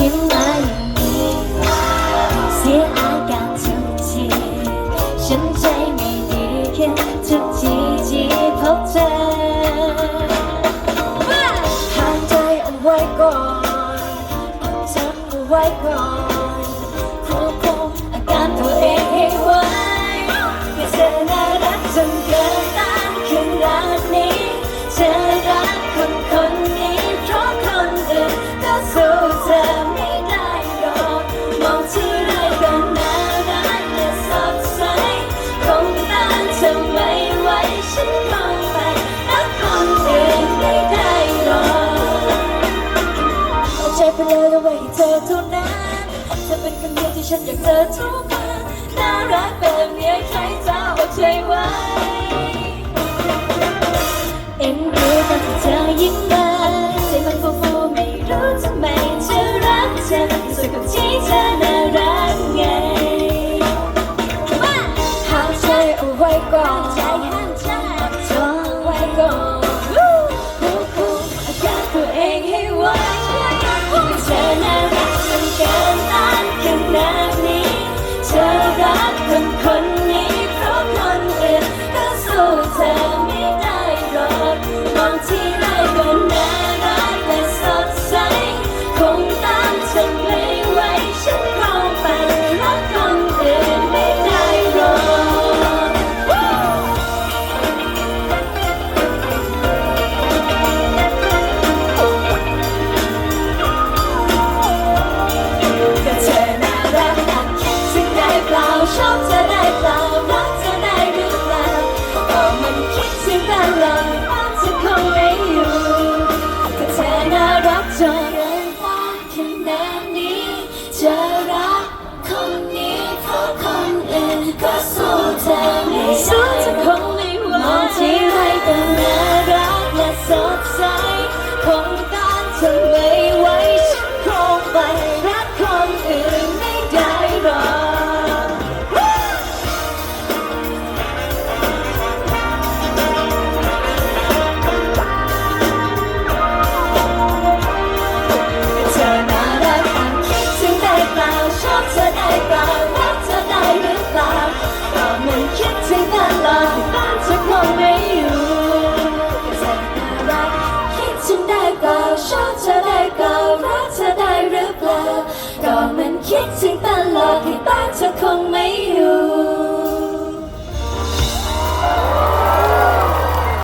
คิดมาอย่างนี้เสียอากาศทุกทีฉันใจไม่ดีขึ้ทุกทีที่พบเธอหางใจเอาไว้ก่อนอดนเอาไว้ก่อนควบคุมอาการตัวเองให้ไวแค่เธอน่ารักจนเกินต้นขนาดนี้เธอรักคน สู้เธไม่ได้หรอกมองที่ไรก็น่ารักและสดใสคงต้านเธอไม่ไหวฉันมองไปรักคนอื่นไม่ได้หรอกเอาใจไปเลยเอาไว้ให้เธอท่านั้นเธเป็นคนเดียวที่ฉันอยากเจอทุกวันน่ารักแบบนี้ tira. เปล่าชอบเธอได้เปารักเธอได้หรือเปล่าก็มันคิดถึงตลอด